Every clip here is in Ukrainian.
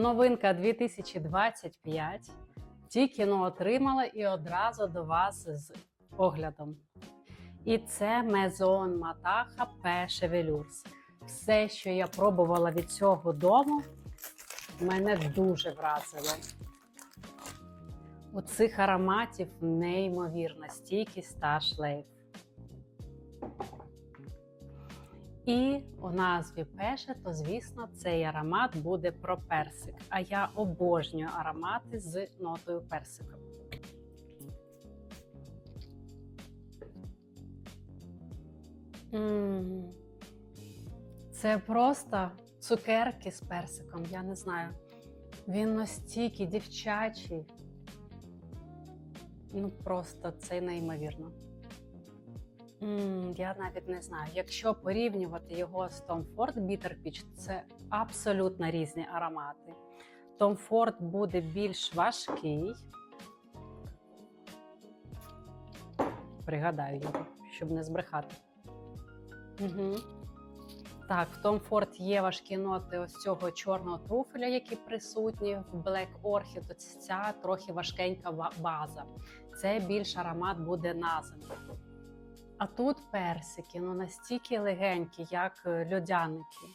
Новинка 2025. Тільки но отримала і одразу до вас з оглядом. І це Мезон Матаха П. Шевелюрс. Все, що я пробувала від цього дому, мене дуже вразило. У цих ароматів неймовірна стійкість та шлейф. І у назві Пеше, то звісно, цей аромат буде про персик. А я обожнюю аромати з нотою персику. М, Це просто цукерки з персиком, я не знаю. Він настільки дівчачий. Ну просто це неймовірно. Я навіть не знаю. Якщо порівнювати його з Tom Ford Bitter Peach, це абсолютно різні аромати. Tom Ford буде більш важкий. Пригадаю його, щоб не збрехати. Угу. Так, в Tom Ford є важкі ноти ось цього чорного труфеля, які присутні в Black Orchid. Ось ця трохи важкенька база. Це більш аромат буде на зиму. А тут персики, ну настільки легенькі, як е, льодяники.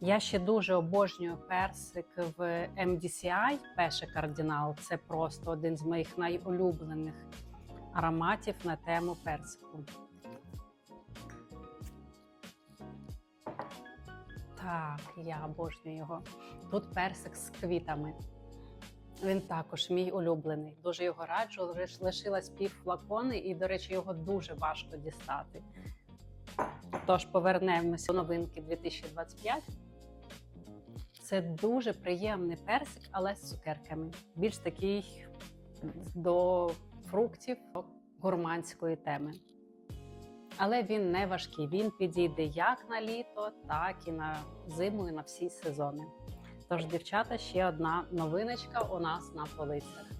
Я ще дуже обожнюю персик в MDCI Пеше Кардинал. Це просто один з моїх найулюблених ароматів на тему персику. Так, я обожнюю його. Тут персик з квітами. Він також мій улюблений. Дуже його раджу. Лишилась пів флакони, і, до речі, його дуже важко дістати. Тож повернемося до новинки 2025. Це дуже приємний персик, але з цукерками. Більш такий до фруктів, до гурманської теми. Але він не важкий. Він підійде як на літо, так і на зиму, і на всі сезони. Тож, дівчата, ще одна новиночка у нас на полицях.